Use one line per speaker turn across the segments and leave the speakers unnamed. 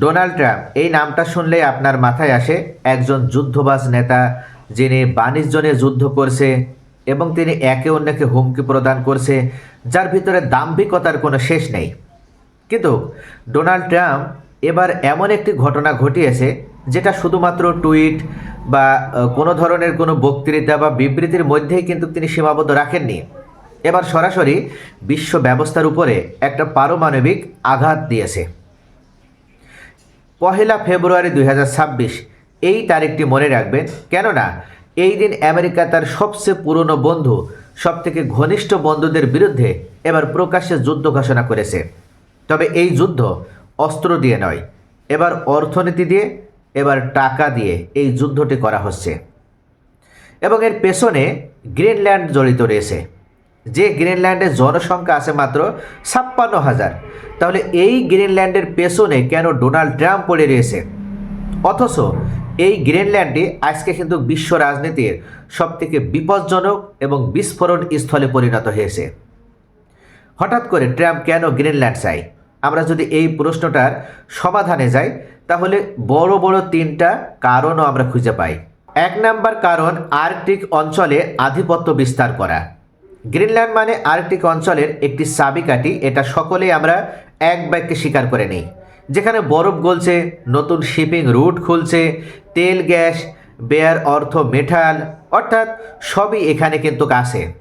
Donald Trump, এই নামটা শুনলেই আপনার মাথায় আসে একজন যুদ্ধবাজ নেতা যিনি বাণিজ্য নিয়ে যুদ্ধ করছে এবং তিনি একে অন্যকে হুমকি প্রদান করছে, যার ভিতরে দাম্ভিকতার কোনো শেষ নেই। কিন্তু ডোনাল্ড ট্রাম্প এবার এমন একটি ঘটনা ঘটিয়েছে যেটা শুধুমাত্র টুইট বা কোনো ধরনের কোনো বক্তৃতা বা বিবৃতির মধ্যেই কিন্তু তিনি সীমাবদ্ধ রাখেননি। এবার সরাসরি বিশ্ব ব্যবস্থার উপরে একটা পারমাণবিক আঘাত দিয়েছে। পহেলা ফেব্রুয়ারি দুই হাজার ছাব্বিশ। এই তারিখটি মনে রাখবেন, কেননা এই দিন আমেরিকা তার সবচেয়ে পুরনো বন্ধু, সবথেকে ঘনিষ্ঠ বন্ধুদের বিরুদ্ধে এবার প্রকাশ্যে যুদ্ধ ঘোষণা করেছে। তবে এই যুদ্ধ অস্ত্র দিয়ে নয়, এবার অর্থনীতি দিয়ে, এবার টাকা দিয়ে এই যুদ্ধটি করা হচ্ছে। এবং এর পেছনে গ্রিনল্যান্ড জড়িত রয়েছে। যে গ্রিনল্যান্ডের জনসংখ্যা আছে মাত্র ছাপ্পান্ন হাজার। তাহলে এই গ্রিনল্যান্ডের পেছনে কেন ডোনাল্ড ট্রাম্প পড়ে রয়েছে? অথচ এই গ্রিনল্যান্ডে আজকে কিন্তু বিশ্ব রাজনীতির সবথেকে বিপজ্জনক এবং বিস্ফোরণ স্থলে পরিণত হয়েছে। হঠাৎ করে ট্রাম্প কেন গ্রিনল্যান্ড চাই আমরা যদি এই প্রশ্নটার সমাধানে যাই, তাহলে বড় বড় তিনটা কারণও আমরা খুঁজে পাই। এক নাম্বার কারণ আর্কটিক অঞ্চলে আধিপত্য বিস্তার করা। গ্রিনল্যান্ড মানে আর্কটিক অঞ্চলের একটি চাবিকাঠি। এটা সকলেই আমরা এক বাক্যে স্বীকার করে নিই। যেখানে বরফ গলছে, নতুন শিপিং রুট খুলছে, তেল, গ্যাস, বেয়ার অর্থ মেটাল, অর্থাৎ সবই এখানে কিন্তু আছে।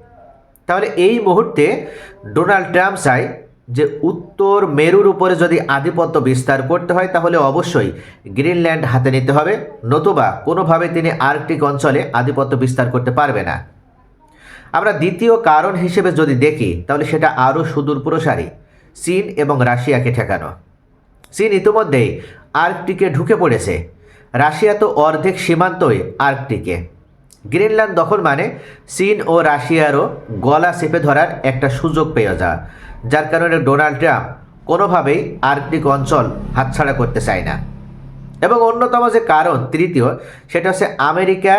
তাহলে এই মুহূর্তে ডোনাল্ড ট্রাম্প চায় যে উত্তর মেরুর উপরে যদি আধিপত্য বিস্তার করতে হয়, তাহলে অবশ্যই গ্রিনল্যান্ড হাতে নিতে হবে। নতুবা কোনোভাবে তিনি আর্কটিক অঞ্চলে আধিপত্য বিস্তার করতে পারবে না। আমরা দ্বিতীয় কারণ হিসেবে যদি দেখি, তাহলে সেটা আরও সুদূর প্রসারী, চীন এবং রাশিয়াকে ঠেকানো। চীন ইতিমধ্যেই আর্কটিকে ঢুকে পড়েছে। রাশিয়া তো অর্ধেক সীমান্তই আর্কটিকে। গ্রিনল্যান্ড দখল মানে চীন ও রাশিয়ারও গলা চেপে ধরার একটা সুযোগ পেয়ে যাওয়া, যার কারণে ডোনাল্ড ট্রাম্প কোনোভাবেই আর্কটিক অঞ্চল হাতছাড়া করতে চায় না। এবং অন্যতম যে কারণ, তৃতীয়, সেটা হচ্ছে আমেরিকা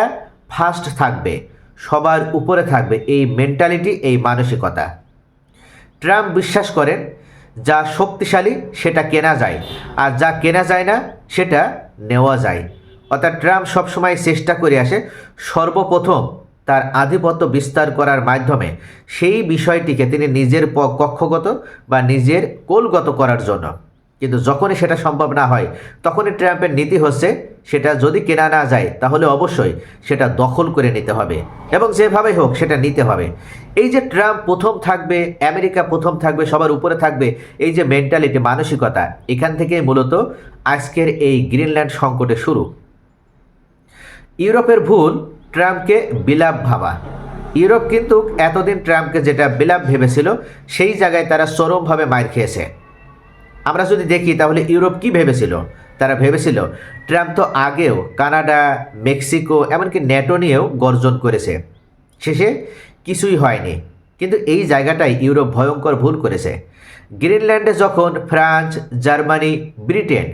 ফার্স্ট থাকবে। সবার উপরে থাকবে এই মেন্টালিটি এই মানসিকতা। ট্রাম্প বিশ্বাস করেন, যা শক্তিশালী সেটা কেনা যায়, আর যা কেনা যায় না সেটা নেওয়া যায়। অর্থাৎ ট্রাম্প সবসময় চেষ্টা করে আসে সর্বপ্রথম তার আধিপত্য বিস্তার করার মাধ্যমে সেই বিষয়টিকে তিনি নিজের কক্ষগত বা নিজের কোলগত করার জন্য। কিন্তু যখনই সেটা সম্ভব না হয়, তখনই ট্রাম্পের নীতি হচ্ছে সেটা যদি কেনা না যায়, তাহলে অবশ্যই সেটা দখল করে নিতে হবে। এবং যেভাবে হোক, সেটা নিতে হবে। এই যে ট্রাম্প প্রথম থাকবে, আমেরিকা প্রথম থাকবে, সবার উপরে থাকবে, এই যে মেন্টালিটি মানসিকতা, এখান থেকেই মূলত আজকের এই গ্রিনল্যান্ড সংকটে শুরু। ইউরোপের ভুল ট্রাম্পকে বিলাপ ভাবা। ইউরোপ কিন্তু এতদিন ট্রাম্পকে যেটা বিলাপ ভেবেছিল, সেই জায়গায় তারা চরমভাবে মার খেয়েছে। আমরা যদি দেখি তাহলে ইউরোপ কি ভেবেছিল? তারা ভেবেছিল, ট্রাম্প তো আগেও কানাডা, মেক্সিকো, এমনকি ন্যাটো নিয়েও গর্জন করেছে। শেষে কিছুই হয়নি। কিন্তু এই জায়গাটাই ইউরোপ ভয়ঙ্কর ভুল করেছে। গ্রিনল্যান্ডে যখন ফ্রান্স, জার্মানি, ব্রিটেন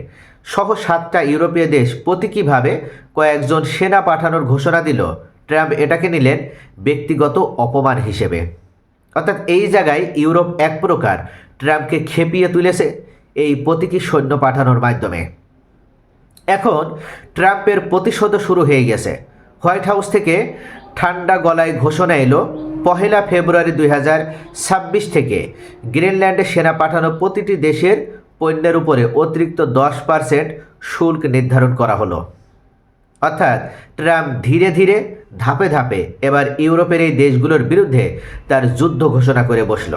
সহ সাতটা ইউরোপীয় দেশ প্রতীকীভাবে কয়েকজন সেনা পাঠানোর ঘোষণা দিল, ট্রাম্প এটাকে নিলেন ব্যক্তিগত অপমান হিসেবে। অর্থাৎ এই জায়গায় ইউরোপ এক প্রকার ট্রাম্পকে খেপিয়ে তুলেছে। এই প্রতীকী সৈন্য পাঠানোর মাধ্যমে। এখন ট্রাম্পের প্রতিশোধ শুরু হয়ে গেছে। হোয়াইট হাউস থেকে ঠান্ডা গলায় ঘোষণা এলো, পহেলা ফেব্রুয়ারি দুই থেকে গ্রিনল্যান্ডে সেনা পাঠানো প্রতিটি দেশের পণ্যের উপরে অতিরিক্ত দশ পার্সেন্ট শুল্ক নির্ধারণ করা হলো। অর্থাৎ ট্রাম্প ধীরে ধীরে ধাপে ধাপে এবার ইউরোপের এই দেশগুলোর বিরুদ্ধে তার যুদ্ধ ঘোষণা করে বসল।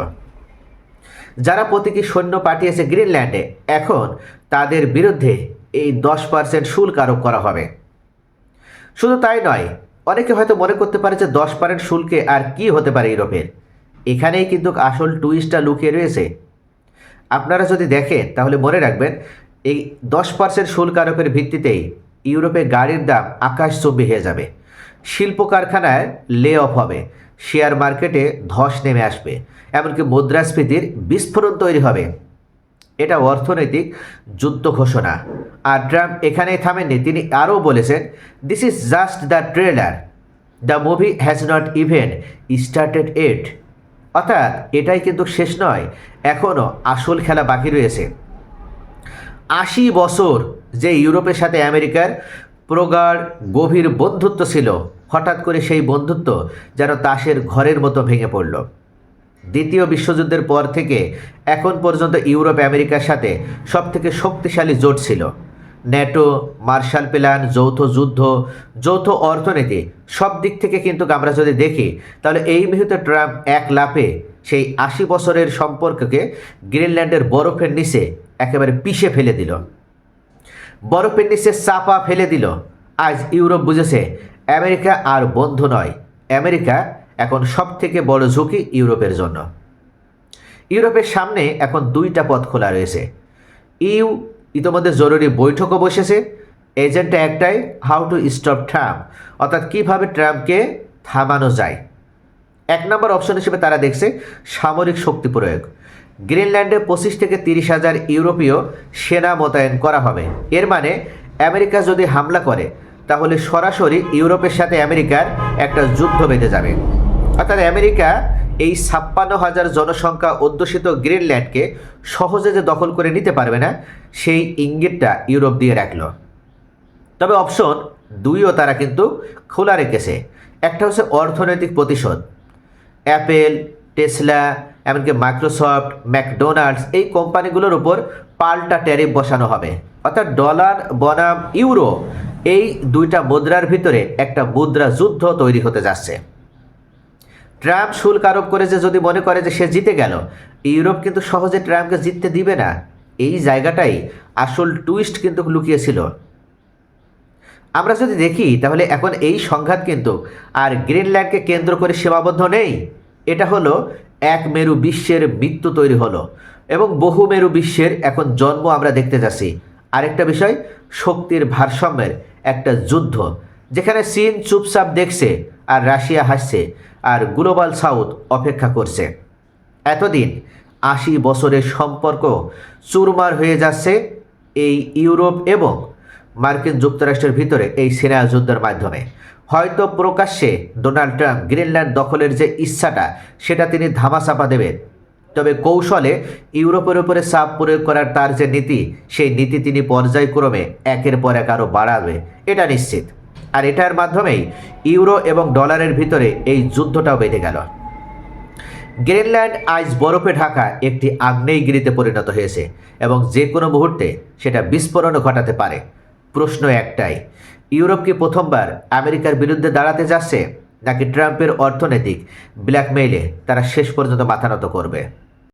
যারা প্রতীকী সৈন্য পাঠিয়েছে গ্রিনল্যান্ডে, এখন তাদের বিরুদ্ধে এই দশ পার্সেন্ট শুল্ক আরোপ করা হবে। শুধু তাই নয়, অনেকে হয়তো মনে করতে পারে যে দশ পার্সেন্ট শুল্কে আর কি হতে পারে ইউরোপের। এখানেই কিন্তু আসল টুইস্টটা লুকিয়ে রয়েছে। আপনারা যদি দেখেন, তাহলে মনে রাখবেন, এই দশ পার্সেন্ট শুল্ক আরোপের ভিত্তিতেই ইউরোপে গাড়ির দাম আকাশচুম্বী হয়ে যাবে। শিল্প কারখানায় লে অফ হবে। শেয়ার মার্কেটে ধস নেমে আসবে, এমনকি মুদ্রাস্ফীতির বিস্ফোরণ তৈরি হবে। এটা অর্থনৈতিক যুদ্ধ ঘোষণা। আর ট্রাম্প এখানেই থামেননি, তিনি আরও বলেছেন this is just the trailer the movie has not even started yet অর্থাৎ এটাই কিন্তু শেষ নয় এখনও আসল খেলা বাকি রয়েছে। আশি বছর যে ইউরোপের সাথে আমেরিকার প্রগাঢ়, গভীর বন্ধুত্ব ছিল হঠাৎ করে সেই বন্ধুত্ব যেন তাসের ঘরের মতো ভেঙে পড়ল। দ্বিতীয় বিশ্বযুদ্ধের পর থেকে এখন পর্যন্ত ইউরোপ, আমেরিকার সাথে সবথেকে শক্তিশালী জোট ছিল। ন্যাটো, মার্শাল প্ল্যান, যৌথ যুদ্ধ, যৌথ অর্থনীতি, সব দিক থেকে কিন্তু আমরা যদি দেখি, তাহলে এই মুহূর্তে ট্রাম্প এক লাফে সেই আশি বছরের সম্পর্ককে গ্রিনল্যান্ডের বরফের নিচে একেবারে পিষে ফেলে দিল। বরফের নিচে চাপা ফেলে দিল। আজ ইউরোপ বুঝেছে আমেরিকা আর বন্ধু নয়। আমেরিকা এখন সব থেকে বড় ঝুঁকি ইউরোপের জন্য। ইউরোপের সামনে এখন দুইটা পথ খোলা রয়েছে। ইউ ইতোমধ্যে জরুরি বৈঠকও বসেছে। এজেন্ডা একটাই, হাউ টু স্টপ ট্রাম্প, অর্থাৎ কীভাবে ট্রাম্পকে থামানো যায়। এক নম্বর অপশন হিসেবে তারা দেখছে সামরিক শক্তি প্রয়োগ। গ্রিনল্যান্ডে পঁচিশ থেকে তিরিশ হাজার ইউরোপীয় সেনা মোতায়েন করা হবে। এর মানে আমেরিকা যদি হামলা করে তাহলে সরাসরি ইউরোপের সাথে আমেরিকার একটা যুদ্ধ বেঁধে যাবে। অর্থাৎ আমেরিকা এই ছাপ্পান্ন হাজার জনসংখ্যা অধ্যুষিত গ্রিনল্যান্ডকে সহজে যে দখল করে নিতে পারবে না, সেই ইঙ্গিতটা ইউরোপ দিয়ে রাখল। তবে অপশন দুইও তারা কিন্তু খোলা রেখেছে। একটা হচ্ছে অর্থনৈতিক প্রতিশোধ। অ্যাপেল, টেসলা, এমনকি মাইক্রোসফট, ম্যাকডোনাল্ডস এই কোম্পানিগুলোর উপর পাল্টা ট্যারিফ বসানো হবে। অর্থাৎ ডলার, বনাম, ইউরো এই দুইটা মুদ্রার ভিতরে একটা মুদ্রা যুদ্ধ তৈরি হতে যাচ্ছে। ট্রাম্প শুল্ক আরোপ করে যে, যদি মনে করে যে সে জিতে গেল, ইউরোপ কিন্তু সহজে ট্রাম্পকে জিততে দিবে না। এই জায়গাটাই আসল টুইস্ট কিন্তু লুকিয়েছিল। আমরা যদি দেখি, তাহলে এখন এই সংঘাত কিন্তু আর গ্রিনল্যান্ডকে কেন্দ্র করে সীমাবদ্ধ নেই। এটা হলো এক মেরু বিশ্বের মৃত্যু তৈরি হলো এবং বহু মেরু বিশ্বের এখন জন্ম আমরা দেখতে যাচ্ছি। আরেকটা বিষয়, শক্তির ভারসাম্যের একটা যুদ্ধ, যেখানে চীন চুপচাপ দেখছে আর রাশিয়া হাসছে আর গ্লোবাল সাউথ অপেক্ষা করছে। এতদিন আশি বছরের সম্পর্ক চুরমার হয়ে যাচ্ছে এই ইউরোপ এবং মার্কিন যুক্তরাষ্ট্রের ভিতরে এই সেনা যুদ্ধের মাধ্যমে। হয়তো প্রকাশ্যে ডোনাল্ড ট্রাম্প গ্রিনল্যান্ড দখলের যে ইচ্ছাটা, সেটা তিনি ধামাচাপা দেবেন। তবে কৌশলে ইউরোপের উপরে চাপ প্রয়োগ করার তার যে নীতি, সেই নীতি তিনি পর্যায়ক্রমে একের পর এক আরও বাড়াবে, এটা নিশ্চিত। আর এটার মাধ্যমেই ইউরো এবং ডলারের ভিতরে এই যুদ্ধটাও বেঁধে গেল। গ্রিনল্যান্ড আজ বরফে ঢাকা একটি আগ্নেয়গিরিতে পরিণত হয়েছে এবং যে কোনো মুহূর্তে সেটা বিস্ফোরণও ঘটাতে পারে। প্রশ্ন একটাই, ইউরোপ কি প্রথমবার আমেরিকার বিরুদ্ধে দাঁড়াতে যাচ্ছে, নাকি ট্রাম্পের অর্থনৈতিক ব্ল্যাকমেইলে তারা শেষ পর্যন্ত মাথা নত করবে?